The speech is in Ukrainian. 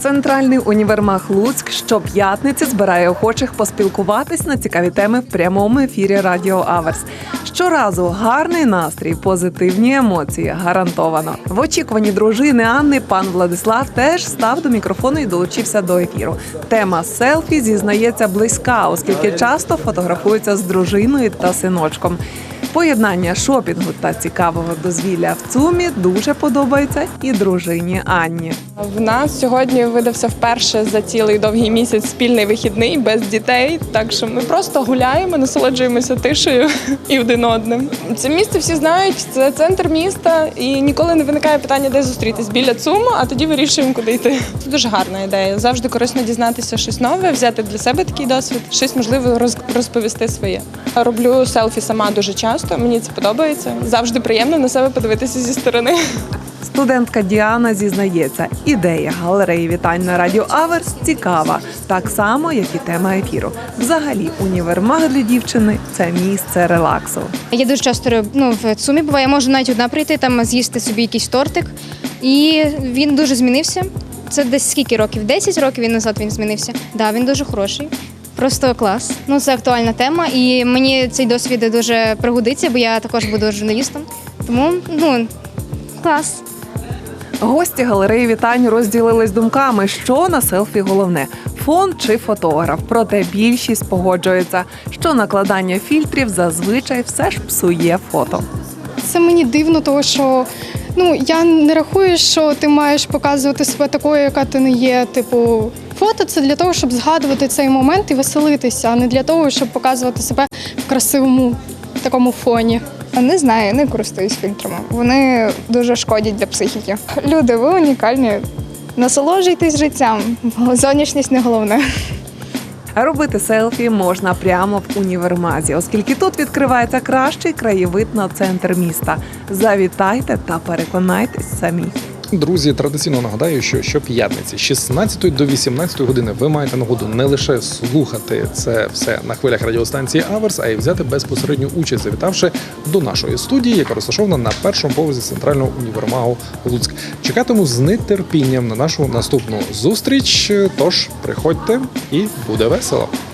Центральний універмаг Луцьк щоп'ятниці збирає охочих поспілкуватись на цікаві теми в прямому ефірі Радіо Аверс. Щоразу гарний настрій, позитивні емоції гарантовано. В очікуванні дружини Анни пан Владислав теж став до мікрофону і долучився до ефіру. Тема селфі зізнається близька, оскільки часто фотографується з дружиною та синочком. Поєднання шопінгу та цікавого дозвілля в ЦУМі дуже подобається і дружині Анні. В нас сьогодні видався вперше за цілий довгий місяць спільний вихідний без дітей. Так що ми просто гуляємо, насолоджуємося тишею і один одним. Це місце всі знають, це центр міста, і ніколи не виникає питання, де зустрітись біля ЦУМу, а тоді вирішуємо, куди йти. Це дуже гарна ідея. Завжди корисно дізнатися щось нове, взяти для себе такий досвід, щось можливо роз- розповісти своє. Роблю селфі сама дуже часто. Мені це подобається. Завжди приємно на себе подивитися зі сторони. Студентка Діана зізнається, ідея галереї вітань на радіо Аверс цікава, так само, як і тема ефіру. Взагалі, універмаг для дівчини це місце релаксу. Я дуже часто ну, в ЦУМі буває, я можу навіть одна прийти, там з'їсти собі якийсь тортик. І він дуже змінився. Це десь скільки років? 10 років він назад він змінився. Да, він дуже хороший. Просто клас. Ну, це актуальна тема, і мені цей досвід дуже пригодиться, бо я також буду журналістом. Тому ну клас. Гості галереї вітань розділились думками, що на селфі головне фон чи фотограф. Проте більшість погоджується, що накладання фільтрів зазвичай все ж псує фото. Це мені дивно, тому що ну я не рахую, що ти маєш показувати себе такою, яка ти не є. Типу, фото це для того, щоб згадувати цей момент і веселитися, а не для того, щоб показувати себе в красивому такому фоні. Не знаю, не користуюсь фільтрами. Вони дуже шкодять для психіки. Люди, ви унікальні. Насолоджуйтесь життям. Зовнішність не головне. Робити селфі можна прямо в універмазі, оскільки тут відкривається кращий краєвид на центр міста. Завітайте та переконайтесь самі. Друзі, традиційно нагадаю, що щоп'ятниці з 16 до 18 години ви маєте нагоду не лише слухати це все на хвилях радіостанції Аверс, а й взяти безпосередню участь, завітавши до нашої студії, яка розташована на першому поверсі центрального універмагу Луцьк. Чекатиму з нетерпінням на нашу наступну зустріч. Тож приходьте і буде весело.